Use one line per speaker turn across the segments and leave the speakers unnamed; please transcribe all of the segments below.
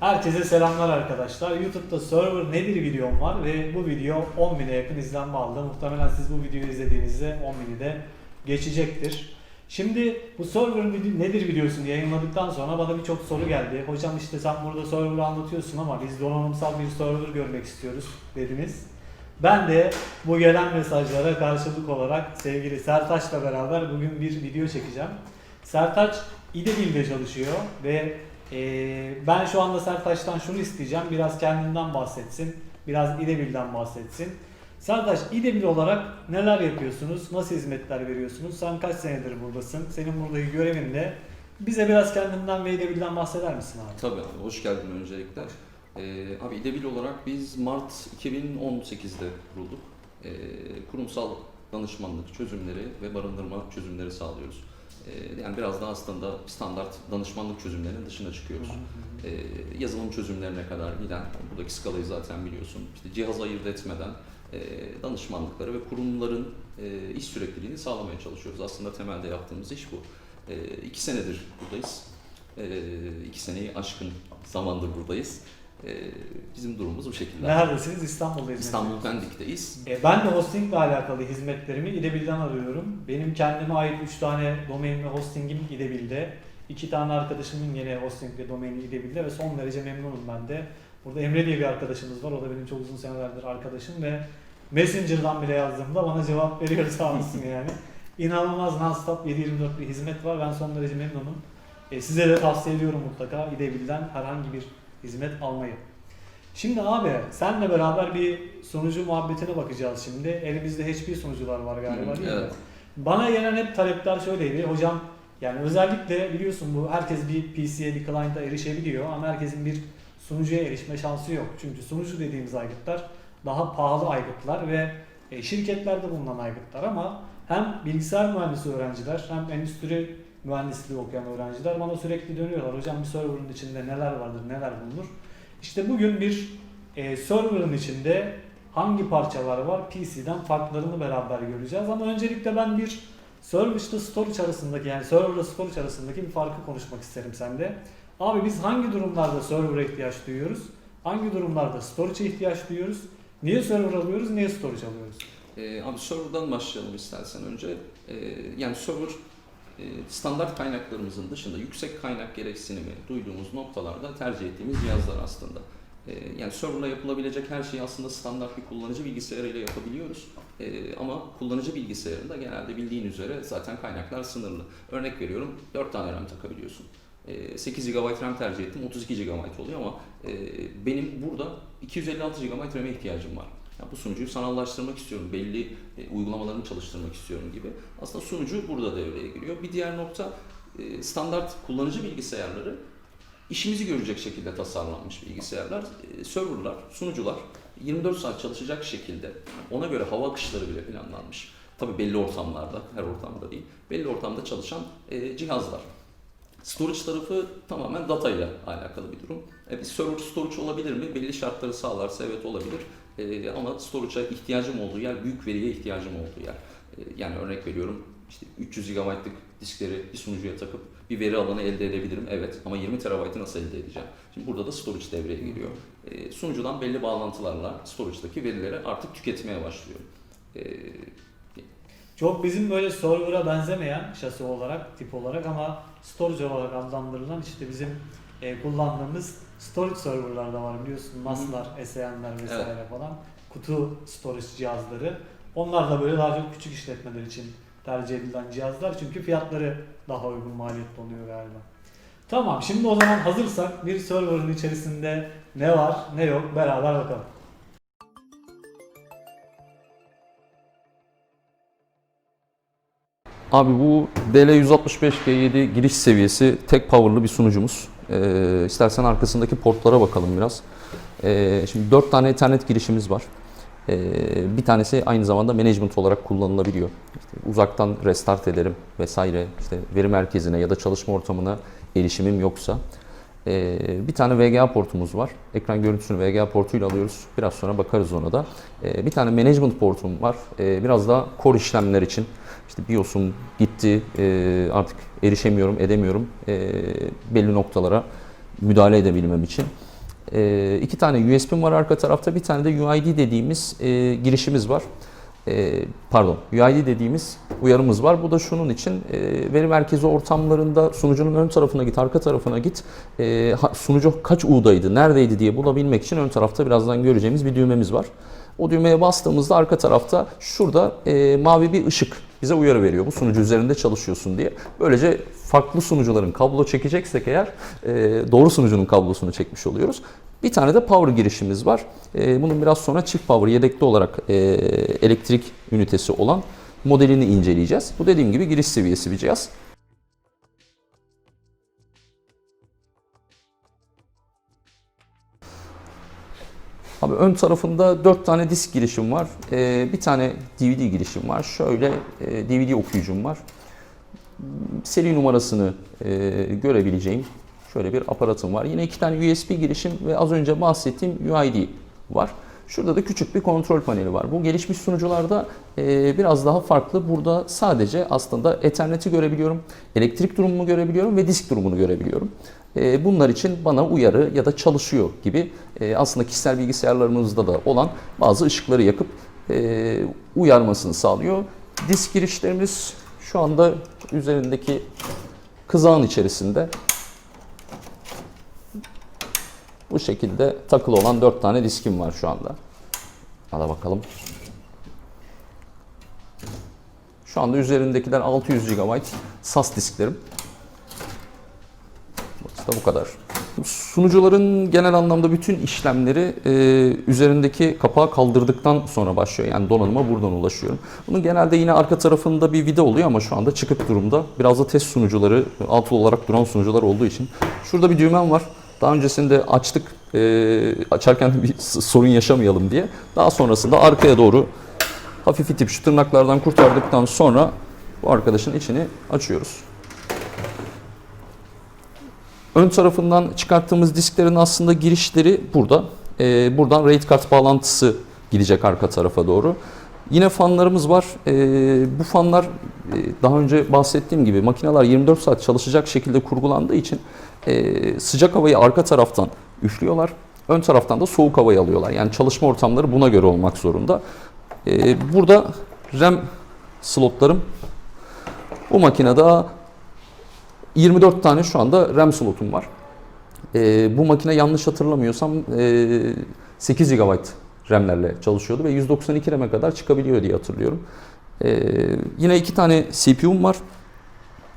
Herkese selamlar arkadaşlar. YouTube'da server nedir videom var ve bu video 10.000'e yakın izlenme aldı. Muhtemelen siz bu videoyu izlediğinizde 10.000'i de geçecektir. Şimdi bu server nedir videosunu yayınladıktan sonra bana birçok soru geldi. Hocam işte sen burada server'ı anlatıyorsun ama biz donanımsal bir server görmek istiyoruz dediniz. Ben de bu gelen mesajlara karşılık olarak sevgili Sertaç'la beraber bugün bir video çekeceğim. Sertaç İdebil'de çalışıyor ve ee, ben şu anda Sertaç'tan şunu isteyeceğim. Biraz kendinden bahsetsin. Biraz İdebil'den bahsetsin. Sertaç İdebil olarak neler yapıyorsunuz? Nasıl hizmetler veriyorsunuz? Sen kaç senedir buradasın? Senin buradaki görevin ne? Bize biraz kendinden ve İdebil'den bahseder misin abi?
Tabii abi, hoş geldin öncelikle. Ee, abi İdebil olarak biz Mart 2018'de kurulduk. Ee, kurumsal danışmanlık çözümleri ve barındırma çözümleri sağlıyoruz. Ee, yani biraz daha aslında standart danışmanlık çözümlerinin dışına çıkıyoruz. Ee, yazılım çözümlerine kadar giden, buradaki skalayı zaten biliyorsun. İşte cihaz ayırt etmeden e, danışmanlıkları ve kurumların e, iş sürekliliğini sağlamaya çalışıyoruz. Aslında temelde yaptığımız iş bu. E, iki senedir buradayız. E, iki seneyi aşkın zamandır buradayız. E, bizim durumumuz bu şekilde.
Neredesiniz? İstanbul'da hizmet
İstanbul. Pendik'teyiz.
E, ben de hostingle alakalı hizmetlerimi İdebil'den arıyorum. Benim kendime ait 3 tane domain ve hostingim İdebil'de. 2 tane arkadaşımın yine hosting ve domaini İdebil'de ve son derece memnunum ben de. Burada Emre diye bir arkadaşımız var. O da benim çok uzun senelerdir arkadaşım ve Messenger'dan bile yazdığımda bana cevap veriyor sağ olsun yani. İnanılmaz non-stop 7-24 bir hizmet var. Ben son derece memnunum. E, size de tavsiye ediyorum mutlaka İdebil'den herhangi bir hizmet almayı. Şimdi abi senle beraber bir sunucu muhabbetine bakacağız şimdi. Elimizde HP sunucular var galiba
Hı,
değil mi?
evet.
Bana gelen hep talepler şöyleydi. Hocam yani özellikle biliyorsun bu herkes bir PC'ye bir client'a erişebiliyor ama herkesin bir sunucuya erişme şansı yok. Çünkü sunucu dediğimiz aygıtlar daha pahalı aygıtlar ve e, şirketlerde bulunan aygıtlar ama hem bilgisayar mühendisi öğrenciler hem endüstri mühendisliği okuyan öğrenciler bana sürekli dönüyorlar. Hocam bir server'ın içinde neler vardır, neler bulunur? İşte bugün bir e, server'ın içinde hangi parçalar var PC'den farklarını beraber göreceğiz. Ama öncelikle ben bir server işte storage arasındaki yani server ile storage arasındaki bir farkı konuşmak isterim sende. Abi biz hangi durumlarda server'a ihtiyaç duyuyoruz? Hangi durumlarda storage'a ihtiyaç duyuyoruz? Niye server alıyoruz, niye storage alıyoruz?
Ee, abi server'dan başlayalım istersen önce. Ee, yani server standart kaynaklarımızın dışında yüksek kaynak gereksinimi duyduğumuz noktalarda tercih ettiğimiz cihazlar aslında. Ee, yani serverla yapılabilecek her şeyi aslında standart bir kullanıcı bilgisayarıyla yapabiliyoruz. Ee, ama kullanıcı bilgisayarında genelde bildiğin üzere zaten kaynaklar sınırlı. Örnek veriyorum 4 tane RAM takabiliyorsun. Ee, 8 GB RAM tercih ettim 32 GB oluyor ama e, benim burada 256 GB RAM'e ihtiyacım var. Ya bu sunucuyu sanallaştırmak istiyorum, belli e, uygulamalarını çalıştırmak istiyorum gibi. Aslında sunucu burada devreye giriyor. Bir diğer nokta e, standart kullanıcı bilgisayarları işimizi görecek şekilde tasarlanmış bilgisayarlar, e, serverlar, sunucular 24 saat çalışacak şekilde ona göre hava akışları bile planlanmış. Tabi belli ortamlarda, her ortamda değil, belli ortamda çalışan e, cihazlar. Storage tarafı tamamen data ile alakalı bir durum. E, bir server storage olabilir mi? Belli şartları sağlarsa evet olabilir. E, ama storage'a ihtiyacım olduğu yer, büyük veriye ihtiyacım olduğu yer. E, yani örnek veriyorum, işte 300 GB'lık diskleri bir sunucuya takıp bir veri alanı elde edebilirim. Evet ama 20 TB'ı nasıl elde edeceğim? Şimdi burada da storage devreye giriyor. E, sunucudan belli bağlantılarla storage'daki verileri artık tüketmeye başlıyor.
Çok bizim böyle server'a benzemeyen şasi olarak, tip olarak ama storage olarak adlandırılan işte bizim e, kullandığımız storage server'lar da var biliyorsun. NAS'lar, SAN'ler vesaire falan. Kutu storage cihazları. Onlar da böyle daha çok küçük işletmeler için tercih edilen cihazlar. Çünkü fiyatları daha uygun maliyetli oluyor galiba. Tamam şimdi o zaman hazırsak bir server'ın içerisinde ne var ne yok beraber bakalım.
Abi bu DL165G7 giriş seviyesi tek power'lı bir sunucumuz. Ee, istersen arkasındaki portlara bakalım biraz. Ee, şimdi 4 tane Ethernet girişimiz var. Ee, bir tanesi aynı zamanda management olarak kullanılabiliyor. İşte uzaktan restart ederim vesaire. İşte veri merkezine ya da çalışma ortamına erişimim yoksa. Ee, bir tane VGA portumuz var. Ekran görüntüsünü VGA portuyla alıyoruz. Biraz sonra bakarız ona da. Ee, bir tane management portum var. Ee, biraz daha core işlemler için. İşte BIOS'um gitti, ee, artık erişemiyorum, edemiyorum. Ee, belli noktalara müdahale edebilmem için. E, iki tane USB'm var arka tarafta. Bir tane de UID dediğimiz e, girişimiz var. E, pardon, UID dediğimiz uyarımız var. Bu da şunun için e, veri merkezi ortamlarında sunucunun ön tarafına git, arka tarafına git. E, sunucu kaç U'daydı, neredeydi diye bulabilmek için ön tarafta birazdan göreceğimiz bir düğmemiz var. O düğmeye bastığımızda arka tarafta şurada e, mavi bir ışık bize uyarı veriyor. Bu sunucu üzerinde çalışıyorsun diye. Böylece farklı sunucuların kablo çekeceksek eğer e, doğru sunucunun kablosunu çekmiş oluyoruz. Bir tane de power girişimiz var. E, bunun biraz sonra çift power yedekli olarak e, elektrik ünitesi olan modelini inceleyeceğiz. Bu dediğim gibi giriş seviyesi bir cihaz. Abi ön tarafında 4 tane disk girişim var. Ee, bir tane DVD girişim var. Şöyle e, DVD okuyucum var. Seri numarasını e, görebileceğim şöyle bir aparatım var. Yine iki tane USB girişim ve az önce bahsettiğim UID var. Şurada da küçük bir kontrol paneli var. Bu gelişmiş sunucularda e, biraz daha farklı. Burada sadece aslında Ethernet'i görebiliyorum, elektrik durumumu görebiliyorum ve disk durumunu görebiliyorum. E, bunlar için bana uyarı ya da çalışıyor gibi e, aslında kişisel bilgisayarlarımızda da olan bazı ışıkları yakıp e, uyarmasını sağlıyor. Disk girişlerimiz şu anda üzerindeki kızağın içerisinde bu şekilde takılı olan 4 tane diskim var şu anda. Hadi bakalım. Şu anda üzerindekiler 600 GB SAS disklerim. Da bu kadar. Sunucuların genel anlamda bütün işlemleri e, üzerindeki kapağı kaldırdıktan sonra başlıyor. Yani donanıma buradan ulaşıyorum. Bunun genelde yine arka tarafında bir vida oluyor ama şu anda çıkık durumda. Biraz da test sunucuları, altı olarak duran sunucular olduğu için. Şurada bir düğmem var. Daha öncesinde açtık, e, açarken bir sorun yaşamayalım diye. Daha sonrasında arkaya doğru hafif itip şu tırnaklardan kurtardıktan sonra bu arkadaşın içini açıyoruz. Ön tarafından çıkarttığımız disklerin aslında girişleri burada. Ee, buradan RAID kart bağlantısı gidecek arka tarafa doğru. Yine fanlarımız var. Ee, bu fanlar e, daha önce bahsettiğim gibi makineler 24 saat çalışacak şekilde kurgulandığı için e, sıcak havayı arka taraftan üflüyorlar. Ön taraftan da soğuk havayı alıyorlar. Yani çalışma ortamları buna göre olmak zorunda. Ee, burada RAM slotlarım bu makinede 24 tane şu anda RAM slotum var. Ee, bu makine yanlış hatırlamıyorsam e, 8 GB RAM'lerle çalışıyordu ve 192 RAM'e kadar çıkabiliyor diye hatırlıyorum. Ee, yine iki tane CPU'm var.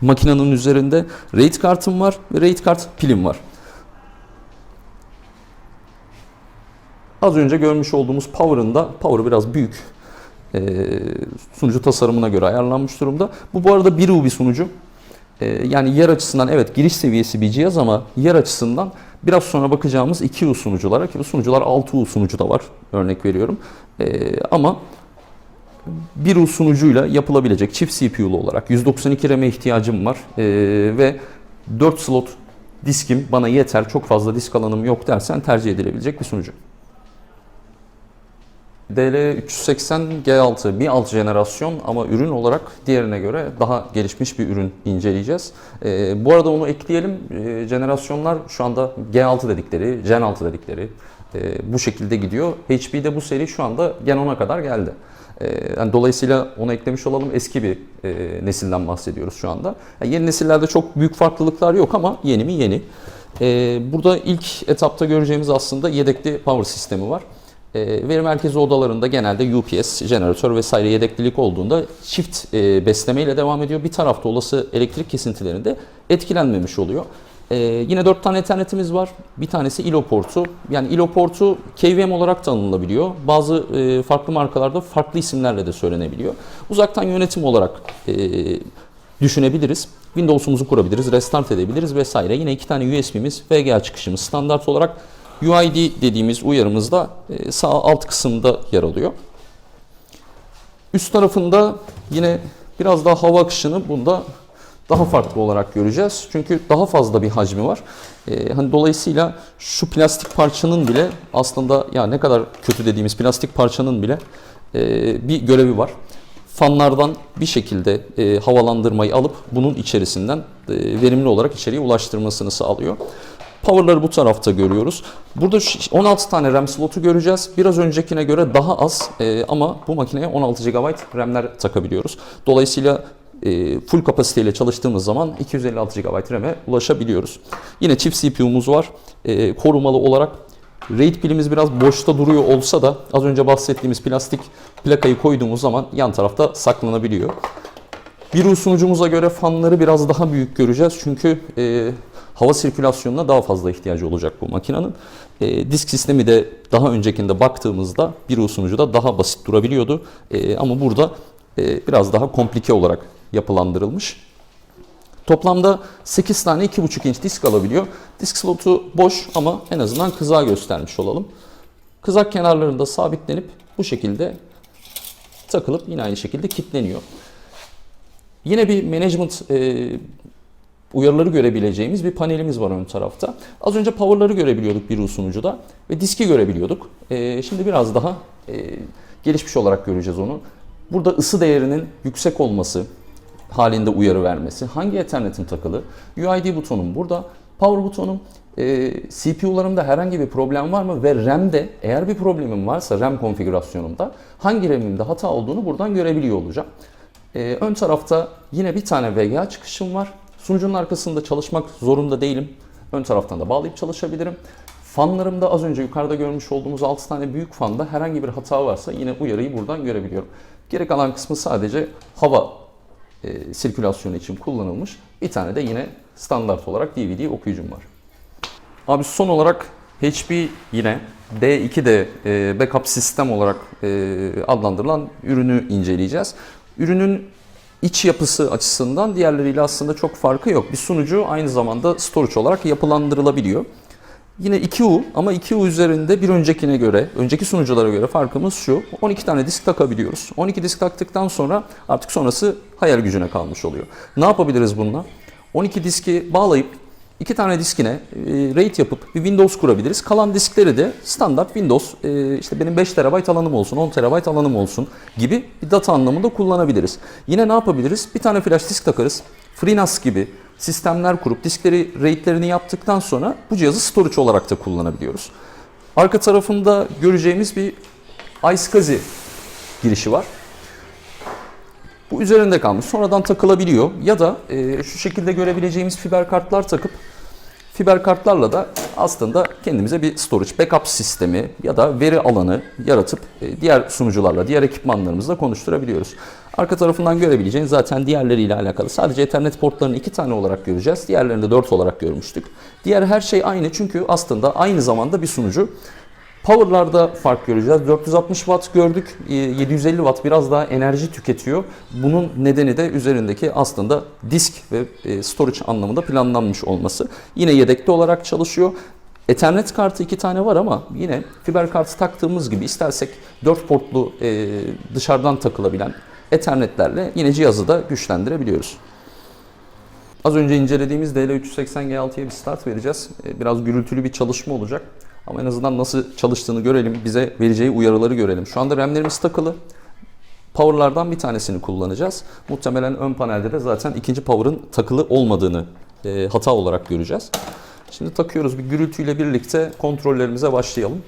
Makinenin üzerinde RAID kartım var ve RAID kart pilim var. Az önce görmüş olduğumuz Power'ın da Power biraz büyük. Ee, sunucu tasarımına göre ayarlanmış durumda. Bu bu arada 1 bir sunucu. Ee, yani yer açısından evet giriş seviyesi bir cihaz ama yer açısından biraz sonra bakacağımız 2U sunuculara ki bu sunucular 6U sunucu da var örnek veriyorum. Ee, ama bir U sunucuyla yapılabilecek çift CPU'lu olarak 192 RAM'e ihtiyacım var Ee, ve 4 slot diskim bana yeter çok fazla disk alanım yok dersen tercih edilebilecek bir sunucu. DL380 G6 bir alt jenerasyon ama ürün olarak diğerine göre daha gelişmiş bir ürün inceleyeceğiz. Ee, bu arada onu ekleyelim. Ee, jenerasyonlar şu anda G6 dedikleri, Gen 6 dedikleri e, bu şekilde gidiyor. HP'de bu seri şu anda Gen 10'a kadar geldi. Ee, yani dolayısıyla onu eklemiş olalım. Eski bir e, nesilden bahsediyoruz şu anda. Yani yeni nesillerde çok büyük farklılıklar yok ama yeni mi yeni. Ee, burada ilk etapta göreceğimiz aslında yedekli power sistemi var. E, veri merkezi odalarında genelde UPS, jeneratör vesaire yedeklilik olduğunda çift e, besleme ile devam ediyor. Bir tarafta olası elektrik kesintilerinde etkilenmemiş oluyor. E, yine 4 tane Ethernet'imiz var. Bir tanesi ILO portu. Yani ILO portu KVM olarak tanınabiliyor. Bazı e, farklı markalarda farklı isimlerle de söylenebiliyor. Uzaktan yönetim olarak e, düşünebiliriz. Windows'umuzu kurabiliriz, restart edebiliriz vesaire. Yine iki tane USB'miz, VGA çıkışımız standart olarak UID dediğimiz uyarımızda e, sağ alt kısımda yer alıyor. Üst tarafında yine biraz daha hava akışını bunda daha farklı olarak göreceğiz. Çünkü daha fazla bir hacmi var. E, hani dolayısıyla şu plastik parçanın bile aslında ya ne kadar kötü dediğimiz plastik parçanın bile e, bir görevi var. Fanlardan bir şekilde e, havalandırmayı alıp bunun içerisinden e, verimli olarak içeriye ulaştırmasını sağlıyor. Power'ları bu tarafta görüyoruz. Burada şu- 16 tane RAM slotu göreceğiz. Biraz öncekine göre daha az e, ama bu makineye 16 GB RAM'ler takabiliyoruz. Dolayısıyla e, full kapasiteyle çalıştığımız zaman 256 GB RAM'e ulaşabiliyoruz. Yine çift CPU'muz var. E, korumalı olarak RAID pilimiz biraz boşta duruyor olsa da az önce bahsettiğimiz plastik plakayı koyduğumuz zaman yan tarafta saklanabiliyor. Bir sunucumuza göre fanları biraz daha büyük göreceğiz çünkü e, hava sirkülasyonuna daha fazla ihtiyacı olacak bu makinenin. E, disk sistemi de daha öncekinde baktığımızda bir sunucuda daha basit durabiliyordu E, ama burada e, biraz daha komplike olarak yapılandırılmış. Toplamda 8 tane 2.5 inç disk alabiliyor. Disk slotu boş ama en azından kızağı göstermiş olalım. Kızak kenarlarında sabitlenip bu şekilde takılıp yine aynı şekilde kilitleniyor. Yine bir management e, uyarıları görebileceğimiz bir panelimiz var ön tarafta. Az önce power'ları görebiliyorduk bir sunucuda ve diski görebiliyorduk. E, şimdi biraz daha e, gelişmiş olarak göreceğiz onu. Burada ısı değerinin yüksek olması, halinde uyarı vermesi, hangi Ethernet'in takılı, UID butonum burada, power butonum, e, CPU'larımda herhangi bir problem var mı ve RAM'de eğer bir problemim varsa RAM konfigürasyonumda hangi RAM'imde hata olduğunu buradan görebiliyor olacağım. E, ön tarafta yine bir tane VGA çıkışım var. Sunucunun arkasında çalışmak zorunda değilim. Ön taraftan da bağlayıp çalışabilirim. Fanlarımda az önce yukarıda görmüş olduğumuz 6 tane büyük fanda herhangi bir hata varsa yine uyarıyı buradan görebiliyorum. Geri kalan kısmı sadece hava e, sirkülasyonu için kullanılmış. Bir tane de yine standart olarak DVD okuyucum var. Abi son olarak HP yine D2D e, backup sistem olarak e, adlandırılan ürünü inceleyeceğiz. Ürünün iç yapısı açısından diğerleriyle aslında çok farkı yok. Bir sunucu aynı zamanda storage olarak yapılandırılabiliyor. Yine 2U ama 2U üzerinde bir öncekine göre, önceki sunuculara göre farkımız şu. 12 tane disk takabiliyoruz. 12 disk taktıktan sonra artık sonrası hayal gücüne kalmış oluyor. Ne yapabiliriz bununla? 12 diski bağlayıp iki tane diskine e, RAID yapıp bir Windows kurabiliriz. Kalan diskleri de standart Windows e, işte benim 5 TB alanım olsun, 10 TB alanım olsun gibi bir data anlamında kullanabiliriz. Yine ne yapabiliriz? Bir tane flash disk takarız. FreeNAS gibi sistemler kurup diskleri RAID'lerini yaptıktan sonra bu cihazı storage olarak da kullanabiliyoruz. Arka tarafında göreceğimiz bir iSCSI girişi var. Bu üzerinde kalmış. Sonradan takılabiliyor. Ya da e, şu şekilde görebileceğimiz fiber kartlar takıp fiber kartlarla da aslında kendimize bir storage backup sistemi ya da veri alanı yaratıp e, diğer sunucularla, diğer ekipmanlarımızla konuşturabiliyoruz. Arka tarafından görebileceğiniz zaten diğerleriyle alakalı. Sadece Ethernet portlarını iki tane olarak göreceğiz. Diğerlerini de dört olarak görmüştük. Diğer her şey aynı çünkü aslında aynı zamanda bir sunucu. Power'larda fark göreceğiz. 460 watt gördük. Ee, 750 watt biraz daha enerji tüketiyor. Bunun nedeni de üzerindeki aslında disk ve e, storage anlamında planlanmış olması. Yine yedekli olarak çalışıyor. Ethernet kartı iki tane var ama yine fiber kartı taktığımız gibi istersek 4 portlu e, dışarıdan takılabilen Ethernetlerle yine cihazı da güçlendirebiliyoruz. Az önce incelediğimiz DL380G6'ya bir start vereceğiz. Ee, Biraz gürültülü bir çalışma olacak. Ama en azından nasıl çalıştığını görelim, bize vereceği uyarıları görelim. Şu anda RAM'lerimiz takılı. Power'lardan bir tanesini kullanacağız. Muhtemelen ön panelde de zaten ikinci power'ın takılı olmadığını e, hata olarak göreceğiz. Şimdi takıyoruz bir gürültüyle birlikte kontrollerimize başlayalım.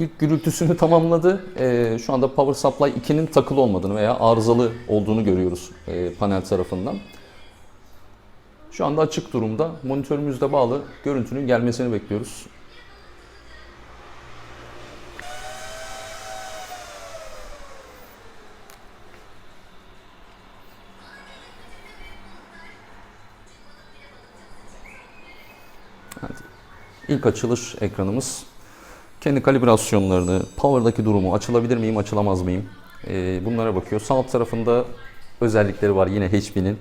İlk gürültüsünü tamamladı. Ee, şu anda Power Supply 2'nin takılı olmadığını veya arızalı olduğunu görüyoruz e, panel tarafından. Şu anda açık durumda. Monitörümüzde bağlı. Görüntünün gelmesini bekliyoruz. Evet. İlk açılış ekranımız kendi kalibrasyonlarını, power'daki durumu, açılabilir miyim, açılamaz mıyım? Ee, bunlara bakıyor. Sağ alt tarafında özellikleri var yine HP'nin.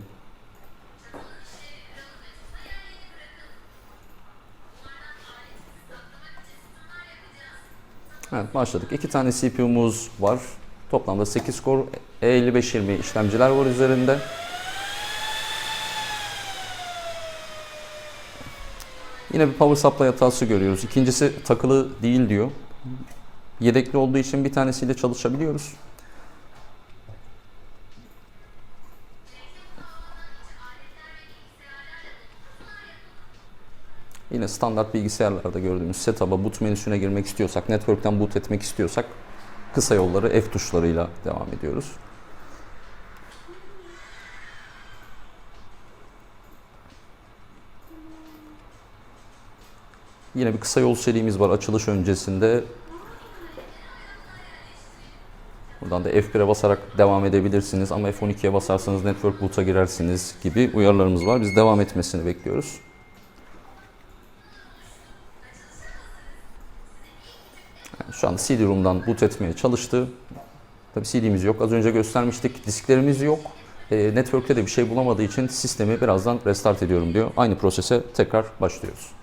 Evet başladık. İki tane CPU'muz var. Toplamda 8 core E5520 işlemciler var üzerinde. Yine bir power supply hatası görüyoruz. İkincisi takılı değil diyor. Yedekli olduğu için bir tanesiyle çalışabiliyoruz. Yine standart bilgisayarlarda gördüğümüz setup'a boot menüsüne girmek istiyorsak, network'ten boot etmek istiyorsak kısa yolları F tuşlarıyla devam ediyoruz. Yine bir kısa yol serimiz var açılış öncesinde. Buradan da F1'e basarak devam edebilirsiniz ama F12'ye basarsanız network boot'a girersiniz gibi uyarılarımız var. Biz devam etmesini bekliyoruz. Yani şu anda CD-ROM'dan boot etmeye çalıştı. Tabii CD'miz yok. Az önce göstermiştik. Disklerimiz yok. E, network'te de bir şey bulamadığı için sistemi birazdan restart ediyorum diyor. Aynı prosese tekrar başlıyoruz.